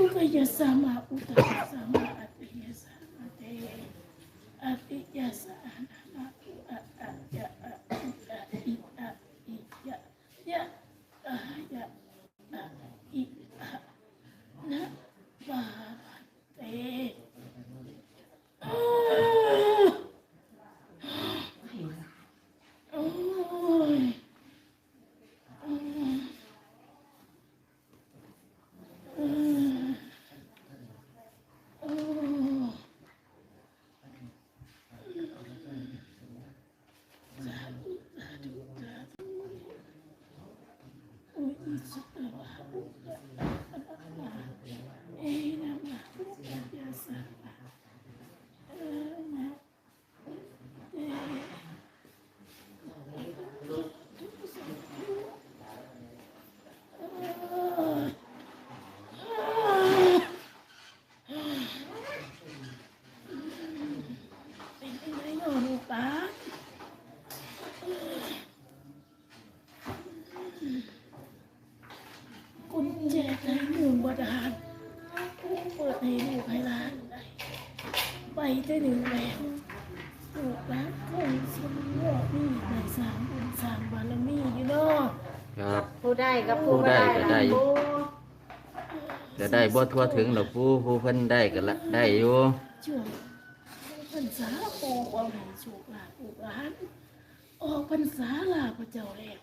อุกยสมาอุตตสมาอติยสมาเตอติยสานามาอุอะอะยะอะอิอะอิอะอิยะยะอะยะอะอิอะนะบาเตโอ้โอ้ยอืมอืมโอ้สาธุสาธุสาธุโอ้ยอิสุตวะอุตตะอะอะอะเอนะมะอุตตะยะสะอะเอนะเอเออ เป็น ยังไงเนาะลูกตากุญแจกในเมืองบาดาลเปิดให้ลูกให้หลานได้ไปได้หนึ่งแล้วลูกหลานคงสมรอนี่ในสามบุญสางบารมีอยู่เนาะครับ ผู้ได้กับผู้ผู้ได้ก็ได้อยู่ผู้จะได้บ่ทั่วถึงหรอกผู้ผู้เพิ่นได้ก็ละได้อยู่ช่วง พรรษาปูเอาให้โชคลาภลูกหลานออกพรรษาลาพระเจ้าแล้ว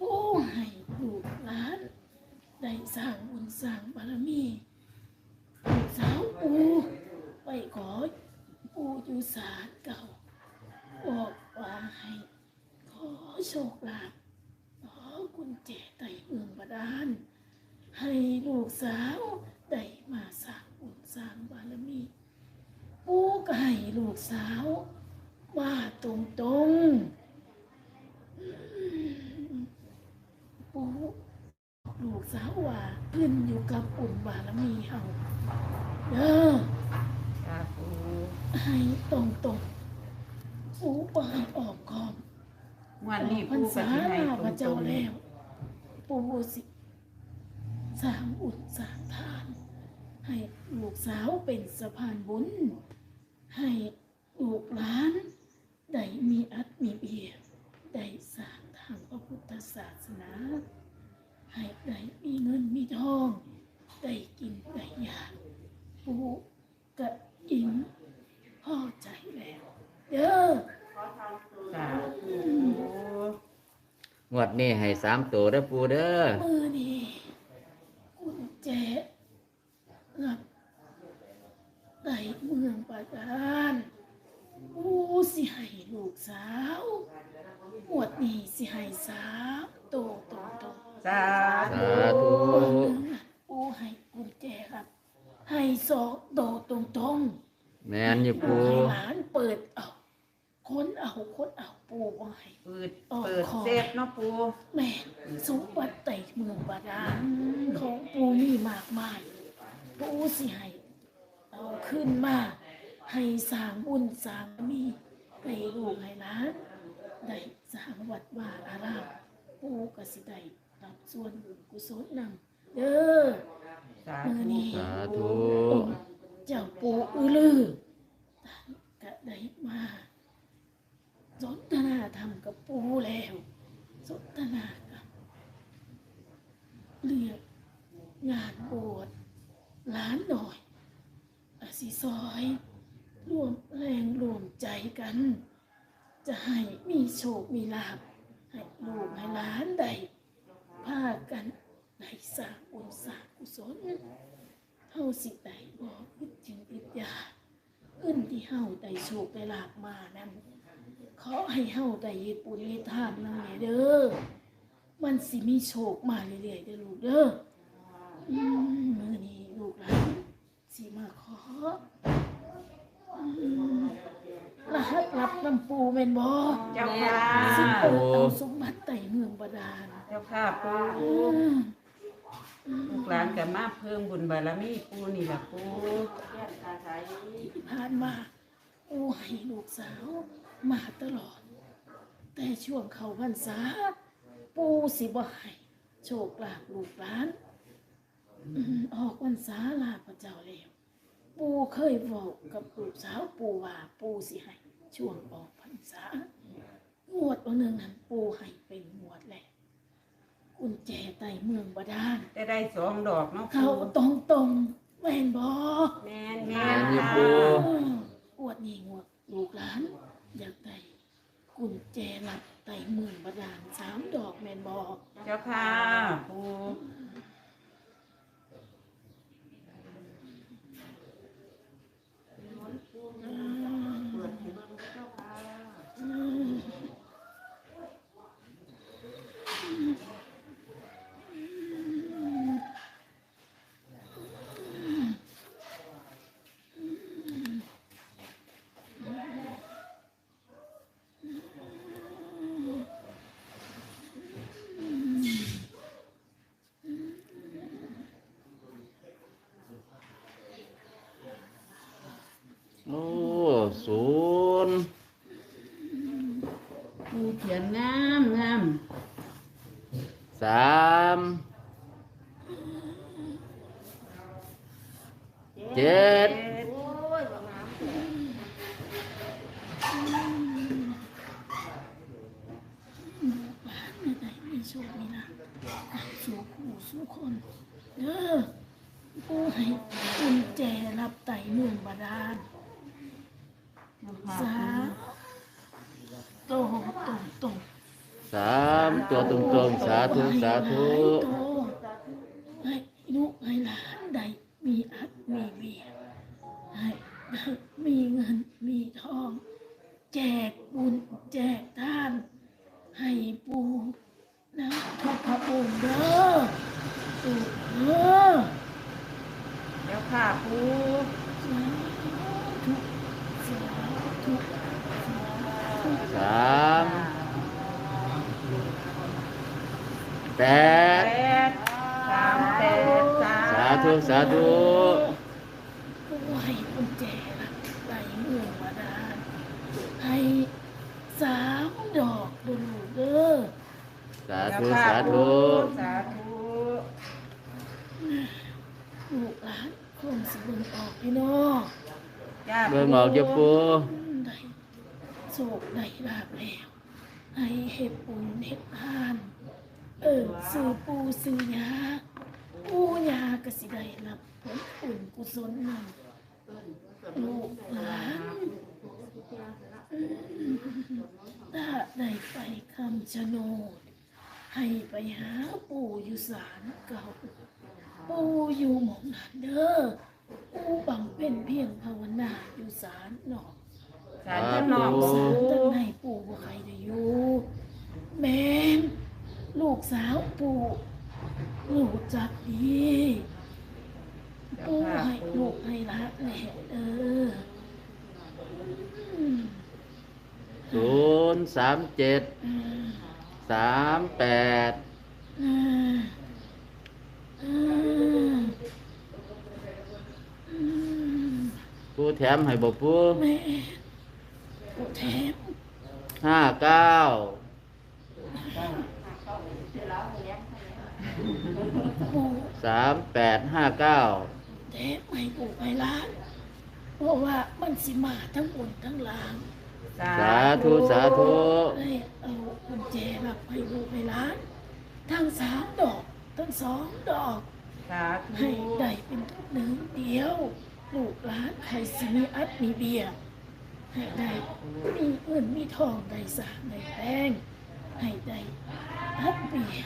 ปูให้ลูกหลานได้สร้างบุญสร้างบารมีลูกสาวปูไปขอปูอยู่ศาลเก่าบอกว่าให้ขอโชคลาภขอกุญแจไต่เมืองบาดาลให้ลูกสาวได้มาสร้างบุญสร้างบารมีปูก็ ให้ลูกสาวมาตรงตรงๆอืมปูลูกสาวว่าขึ้นอยู่กับบุญบารมีเฮาเด้อสาธุให้ตรงตรงๆปูบ่ให้ออกคอมวันนี้พรรผู้ก็ษาสิให้ลาตพระเจ้ารงแล้วปูสิสร้างอุดสร้างทาน ให้ลูกสาวเป็นสะพานบุญ ให้ลูกหลาน ได้มีอัตมีเบียได้สร้างทางพระพุทธศาสนา ให้ได้มีเงินมีทอง ได้กินได้อยากปูกะอิ่มพอใจแล้วเด้อๆสาธุงวดนี้ให้สามตัวเด้อปูเด้อมือนี่กุญแจรับได้เมื องปาดานผู้สิให้ลูกสาวหมวดนี้สิให้สาวโตโตโตสาสาธุธุผู้ให้กุญแจครับ ให้สองโตตรงตรงแม่นอยู่ๆปูให้หลานเปิดเอาค้นเอาค้นเอาปูบ่ให้เปิดเปิดเซฟเนาะปูแม่สมบัติไต่เมืองบาดาลของปูมีมากมายปูสิให้เอาขึ้นมา ให้สร้างบุญสร้างมีให้ลูกให้หลานได้สร้างวัดว่าอารามปูกสิได้รับส่วนบุญกุศลนำเด้อสามือธุนี้สาธุเจ้าปูอือลือท่านก็ได้มาสนทนาธรรมกับปูแล้วสนทนากับเรียกงานบวชหล้านหน่อยอาสิซอย รวมแรงรวมใจกัน จะให้มีโชค มีลาภให้ลูกให้หลานใดพากันได้สร้างบุญสร้างกุศลเฮาสิได้บ่อึดจึงอึดอยากเงินที่เฮาได้โชคได้ลาภมานั้นขอให้เฮาได้เฮ็ดบุญเฮ็ดทานนำแม่เด้อมันสิมีโชคมาเรื่อยๆเด้อลูกเด้อมื้อนี้ลูกหลานสิมาขอมรหัสรับ น้ำปูแม่นบ่เจ้าค่ะสิเปิดเอาสมบัติไต่เมืองบาดาลเจ้าค่ะปูอืมลูกหลานก็มาเพิ่มบุญบารมีปูนี่ล่ะปูที่ผ่านมาปูให้ลูกสาวมาตลอด แต่ช่วงเขาพรรษา ปูสิบ่ให้โชคลาภลูกหลานอืมออกพรรษาลาพระเจ้าแล้ว ปูเคยบอกกับลูกสาวปูว่าปูสิให้ ช่วงออกพรรษางวดวันหนึ่งนั้นปูให้เป็นงวดแหละกุญแจไต่เมืองบาดาลได้ได้สองดอกเนาะเขาปูตรงตรงๆแม่นบอแม่นแม่ค่ะนอยู่ค่ะปูอวดนี่งวดลูกหลานอยากได้กุญแจลับไต่เมืองบาดาลสามดอกแม่นบอเจ้าค่ะปู โอ้ศูนย์ ปูเขียนงามงามสามเจ็ดโอ้ยบ่งามไม่ได้มีโชคมีลาภสู่ผู้สู่คนเด้อผู้ให้กุญแจรับไต่เมืองบาดาลเจ้าค่ะสาม ตรงตรงตรงสามตัวตรงๆสาธุสาธุให้ลูกให้หลานได้มีอัดมีเวียให้ได้มีเงินมีทอง แจกบุญแจกทาน ให้ปูนะทุกพระองค์เด้อปูเด้อเจ้าค่ะปูสาธุสาธุ สามแปดสามแปดสามสาธุสาธุให้กุญแจรไหลเมืองบาดาลให้สามดอกดูลูกเด้อสาธุสาธุสาธุลูกหลานคงสิบิ่งออกพี่น้องเบิ่งออกเจ้าปู ได้โศกได้ลาบแล้วให้เห็ดบุญเห็ดทาน เออซื้อปูซื้อยาปูยาก็สิได้รับผลบุญกุศลนำลูกหลานถ้าได้ไปคำชะโนดให้ไปหาปู่อยู่ศาลเก่า ปู่อยู่หมองนั้นเด้อปู่บังเป็นเพียงภาวนาอยู่ศาลนอก สาธุน้องศาปูลตั้งในปู่บ่ใครได้อยู่แม่นลูกสาวปู่ลูกจักดีปู่ให้ปูลูกให้รักแน่เออศูนย์สามเจ็ดสามแปดผู้แถมให้บ่ปูแม่ กูแถมห้าเก้ากูสามแปดห้าเก้าแถมให้กูไปล้านเพราะว่ามันสิมาทั้งบนทั้งล่างสาธุสาธุเลยเอากุญแจรับให้ลูกไปล้านทั้งสามดอก ทั้งสองดอก สาธุให้ได้เป็นหนึ่งเดียว ลูกหลานใครสิมีอัดมีเบียร์ ให้ได้มีเงินมีทองได้สางได้แป้งให้ได้ฮับเบีย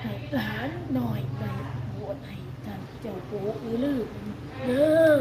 ให้หลานหน่อยไปบวชให้ท่านเจ้าปู่อือลือเด้อ